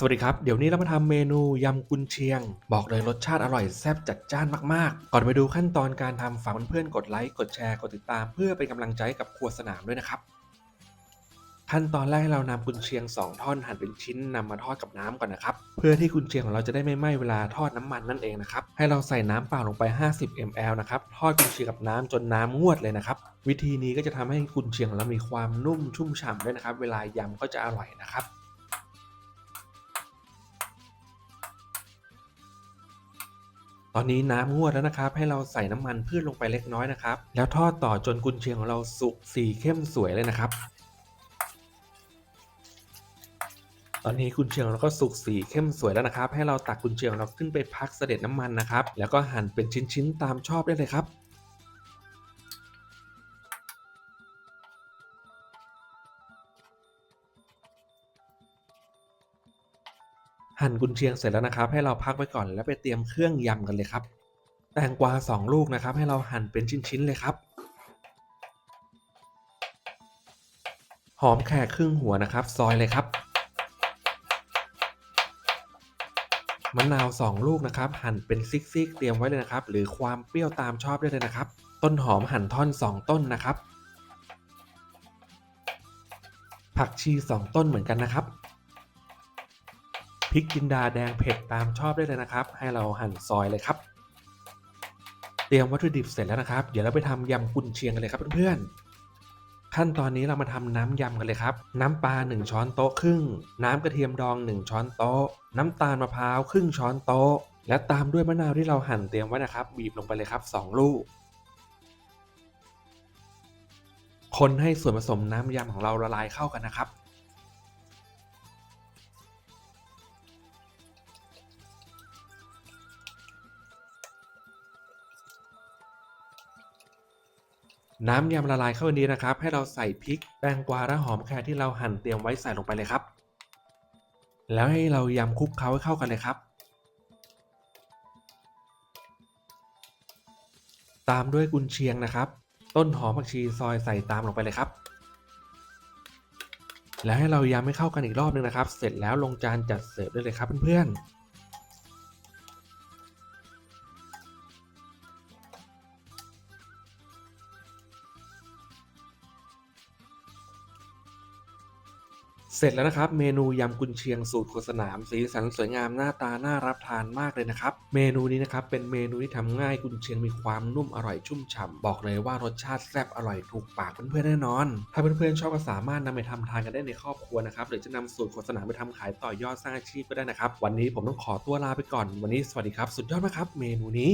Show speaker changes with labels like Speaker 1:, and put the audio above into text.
Speaker 1: สวัสดีครับ เดี๋ยวนี้เรามาทำเมนูยำกุนเชียง บอกเลยรสชาติอร่อยแซ่บจัดจ้านมากๆ ก่อนไปดูขั้นตอนการทำฝากเพื่อนๆกดไลค์กดแชร์กดติดตาม เพื่อเป็นกำลังใจกับครัวสนามด้วยนะครับ ขั้นตอนแรกให้เรานำกุนเชียง 2 ท่อนหั่นเป็นชิ้นนำมาทอดกับน้ำก่อนนะครับ เพื่อที่กุนเชียงของเราจะได้ไม่ไหม้เวลาทอดน้ำมันนั่นเองนะครับให้เราใส่น้ำเปล่าลงไป 50 ml นะครับทอดกุนเชียงกับน้ำจนน้ำงวดเลยนะครับวิธีนี้ก็จะทำให้กุนเชียงของเรามีความนุ่มชุ่มฉ่ำด้วยนะครับ เวลายำก็จะอร่อยนะครับ ตอนนี้น้ำงวดแล้วนะครับ ให้เราใส่น้ำมันพืชลงไปเล็กน้อยนะครับ แล้วทอดต่อจนกุนเชียงของเราสุกสีเข้มสวยเลยนะครับ ตอนนี้กุนเชียงเราก็สุกสีเข้มสวยแล้วนะครับ ให้เราตักกุนเชียงเราขึ้นไปพักเสด็จน้ำมันนะครับ แล้วก็หั่นเป็นชิ้นๆตามชอบได้เลยครับ หั่นกุนเชียงเสร็จแล้วนะครับ ให้เราพักไว้ก่อนแล้วไปเตรียมเครื่องยำกันเลยครับ แตงกวา2 ลูกนะครับ ให้เราหั่นเป็นชิ้นๆเลยครับ หอมแขกครึ่งหัวนะครับ ซอยเลยครับมะนาว 2 ลูกนะครับ หั่นเป็นซิกๆเตรียมไว้เลยนะครับ หรือความเปรี้ยวตามชอบได้เลยนะครับ ต้นหอมหั่นท่อน 2 ต้นนะครับ ผักชี 2 ต้นเหมือนกันนะครับ พริกจินดาแดงเผ็ดตามชอบได้เลยนะครับ ให้เราหั่นซอยเลยครับ เตรียมวัตถุดิบเสร็จแล้วนะครับ เดี๋ยวเราไปทำยำกุนเชียงกันเลยครับเพื่อนๆขั้นตอนนี้เรามาทำน้ำยำกันเลยครับ น้ำปลา1ช้อนโต๊ะครึ่ง น้ำกระเทียมดอง 1 ช้อนโต๊ะ น้ำตาลมะพร้าวครึ่งช้อนโต๊ะ และตามด้วยมะนาวที่เราหั่นเตรียมไว้นะครับ บีบลงไปเลยครับ 2 ลูกคนให้ส่วนผสมน้ำยำของเราละลายเข้ากันนะครับ น้ำยำละลายเข้ากันดีนะครับ ให้เราใส่พริกแตงกวาและหอมแครที่เราหั่นเตรียมไว้ใส่ลงไปเลยครับ แล้วให้เรายำคลุกเคล้าให้เข้ากันเลยครับ ตามด้วยกุนเชียงนะครับ ต้นหอมผักชีซอยใส่ตามลงไปเลยครับ แล้วให้เรายำให้เข้ากันอีกรอบนึงนะครับ เสร็จแล้วลงจานจัดเสิร์ฟได้เลยครับเพื่อนๆ เสร็จแล้วนะครับ เมนูยำกุนเชียงสูตรโคสนาม สีสันสวยงามหน้าตาน่ารับทานมากเลยนะครับ เมนูนี้นะครับเป็นเมนูที่ทำง่ายกุนเชียงมีความนุ่มอร่อยชุ่มฉ่ำบอกเลยว่ารสชาติแซ่บอร่อยถูกปากเพื่อนๆแน่นอน ถ้าเพื่อนๆชอบก็สามารถนำไปทำทานกันได้ในครอบครัวนะครับหรือจะนำสูตรโคสนามไปทำขายต่อยอดสร้างอาชีพก็ได้นะครับ วันนี้ผมต้องขอตัวลาไปก่อน วันนี้สวัสดีครับ สุดยอดมากครับ เมนูนี้